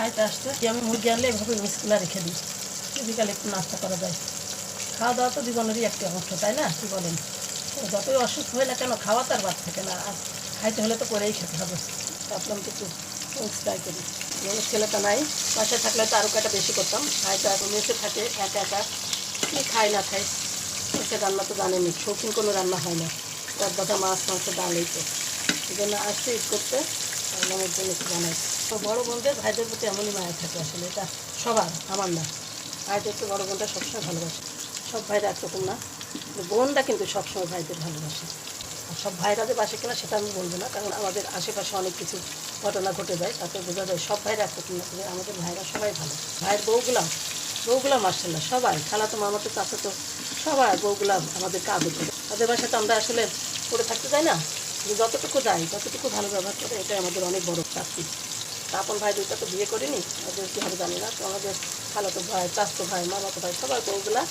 ভাইটা আসতে আমি মুরগি আনলে এভাবে মিসগুলা রেখে দিই? বিকালে একটু নাস্তা করা যায়। খাওয়া দাওয়া তো জীবনেরই একটি অংশ, তাই না? কি বলেন? যতই অসুস্থ হয় না কেন খাওয়া তার বাদ থাকে না। আর খাইতে হলে তো করেই খেতে হবে। ভাবলাম কিছু ট্রাই করি। আমার ছেলেটা নাই। বাসায় থাকলে তো আরও কটা বেশি করতাম। ভাইটা এখন মেসে থাকে, একা একা। কি খায় না খায় সে রান্না তো জানেনি। শৌখিন কোনো রান্না হয় না। তার কথা মাছ, মাংস ডালেই তো। এই জন্য আসছে ঈদ করতে। আমার জন্য একটু বানাই তো বড়ো বোনদের, ভাইদের প্রতি এমনই মায়া থাকে আসলে, এটা সবার, আমার না। ভাইদের তো বড়ো বোনটা সবসময় ভালোবাসে। সব ভাইরা একরকম না। বোনটা কিন্তু সবসময় ভাইদের ভালোবাসে। আর সব ভাইরা যে বাসে কিনা, সেটা আমি বলব না, কারণ আমাদের আশেপাশে অনেক কিছু ঘটনা ঘটে যায়, তাতে বোঝা যায় সব ভাইরা একরকম না। তবে আমাদের ভাইরা সবাই ভালো। ভাইয়ের বউগুলা বউগুলা মার্শাল্লাহ সবাই। খালাতো মামাতো চাচাতো সবাই বউগুলা আমাদের করে। তাদের বাসায় তো আমরা আসলে করে থাকতে যাই না যতটুকু যাই, ততটুকু ভালো ব্যবহার করে, এটাই আমাদের অনেক বড় প্রাপ্তি তা আপন ভাই দুইটা তো বিয়ে করিনি। ওদের কী হবে জানি না, তো আমাদের খালাতো ভাই, চাচতো ভাই, মামাতো ভাই সবার বউগুলা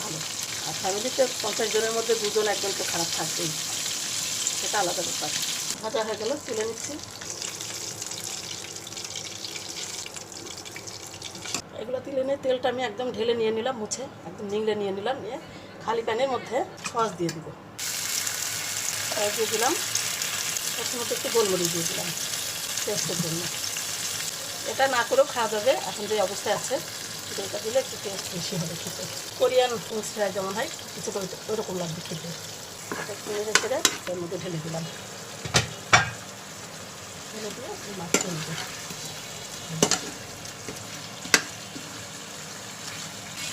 ভালো। আর ফ্যামিলিতে পঞ্চাশ জনের মধ্যে দুজন একজন তো খারাপ থাকবেই। সেটা আলাদা ব্যাপার। ভাজা হয়ে গেল, তুলে নিচ্ছি। এগুলো তুলে নিয়ে তেলটা আমি একদম ঢেলে নিয়ে নিলাম, মুছে, একদম নিংড়ে নিয়ে নিলাম, নিয়ে খালি প্যানের মধ্যে সস দিয়ে দিব। দিয়ে দিলাম। মধ্যে একটু গোলমরিচ দিয়ে দিলাম। টেস্টের জন্য। এটা না করেও খাওয়া যাবে, এখন যে অবস্থায় আছে, এটা দিলে একটু টেস্ট বেশি হবে খেতে। কোরিয়ান ফ্রেঞ্চ ফ্রাই যেমন হয় কিছুটা ওইরকম লাগবে খেতে। এটা একটু নেড়ে ছেড়ে মধ্যে ঢেলে দিলাম। ঢেলে দিয়ে মাছটা নেব।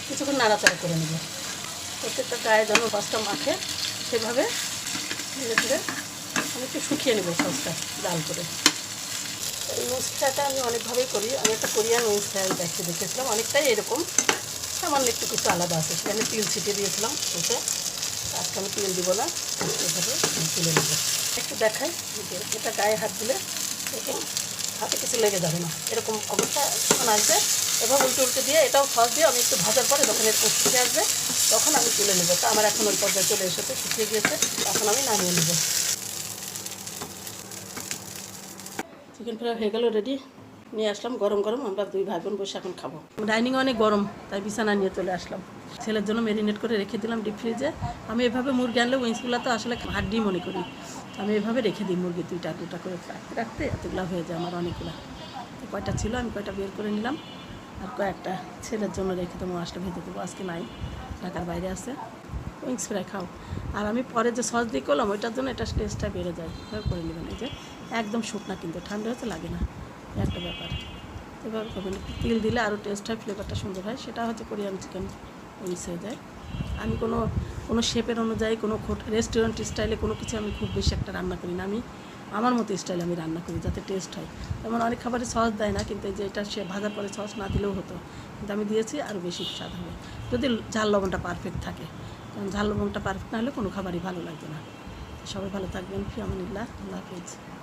কিছুক্ষণ নাড়াচাড়া করে নেব। প্রত্যেকটা গায়ে যেন সসটা মাখে, সেভাবে ধীরে ধীরে আমি একটু শুকিয়ে নেব সসটা, জাল করে। এই ফ্রাইটা আমি অনেকভাবেই করি। আমি একটা কোরিয়ান ফ্রাই দেখতে দেখেছিলাম, অনেকটাই এরকম। সামান্য একটু কিছু আলাদা আছে, সেখানে তিল ছিটিয়ে দিয়েছিলাম ওতে। আজকে আমি তিল দিব না, এভাবে তুলে নেব। একটু দেখাই এটা গায়ে হাত দিলে এরকম হাতে কিছু লেগে যাবে না। এরকম অবস্থা যখন আসবে, এভাবে উল্টে উল্টে দিয়ে এটাও সস দিয়ে আমি একটু ভাজার পরে যখন এরকম শুকিয়ে আসবে, তখন আমি তুলে নেব। তো আমার এখন ওই পর্যায়ে চলে এসেছে, শুকিয়ে গিয়েছে তখন আমি নামিয়ে নেব। চিকেন ফ্রাই হয়ে গেল রেডি নিয়ে আসলাম, গরম গরম, আমরা দুই ভাই বোন বসে এখন খাব। ডাইনিং অনেক গরম, তাই বিছানা নিয়ে চলে আসলাম। ছেলের জন্য মেরিনেট করে রেখে দিলাম ডিপ ফ্রিজে আমি এভাবে মুরগি আনলে উইংসগুলো তো আসলে হাড্ডি মনে করি। আমি এভাবে রেখে দিই মুরগি দুইটা দুটা করে রাখতে রাখতে, এতগুলো হয়ে যায় আমার অনেকগুলো। তো কয়টা ছিল, আমি কয়টা বের করে নিলাম। আর কয়েকটা ছেলের জন্য রেখে দেবো মাছটা ভেজে দেবো, আজকে নাই, ঢাকার বাইরে আছে। উইংস ফ্রাই খাও। আর আমি পরে যে সস দিয়ে করলাম, ওইটার জন্য এটা টেস্টটা বেড়ে যায়। করে নেবেন। এই যে একদম শুকনা কিন্তু, ঠান্ডা হতে লাগে না। একটা ব্যাপার। এবার করবেন। তিল দিলে আরও টেস্ট হয় ফ্লেভারটা সুন্দর হয়। সেটা হচ্ছে কোরিয়ান চিকেন উইংস হয়ে যায়। আমি কোনো কোনো শেপের অনুযায়ী, কোনো রেস্টুরেন্ট স্টাইলে কোনো কিছু আমি খুব বেশি একটা রান্না করি না। আমি, আমার মতো স্টাইলে আমি রান্না করি যাতে টেস্ট হয়। যেমন অনেক খাবারে সস দেয় না, কিন্তু যে এটা সে ভাজার পরে সস না দিলেও হতো। কিন্তু আমি দিয়েছি, আরও বেশি স্বাদ হবে। যদি ঝাল লবণটা পারফেক্ট থাকে। কারণ ঝাল লবণটা পারফেক্ট না হলে কোনো খাবারই ভালো লাগবে না। সবাই ভালো থাকবেন, ফিয়ামিনিল্লাহ, আল্লাহ হাফিজ।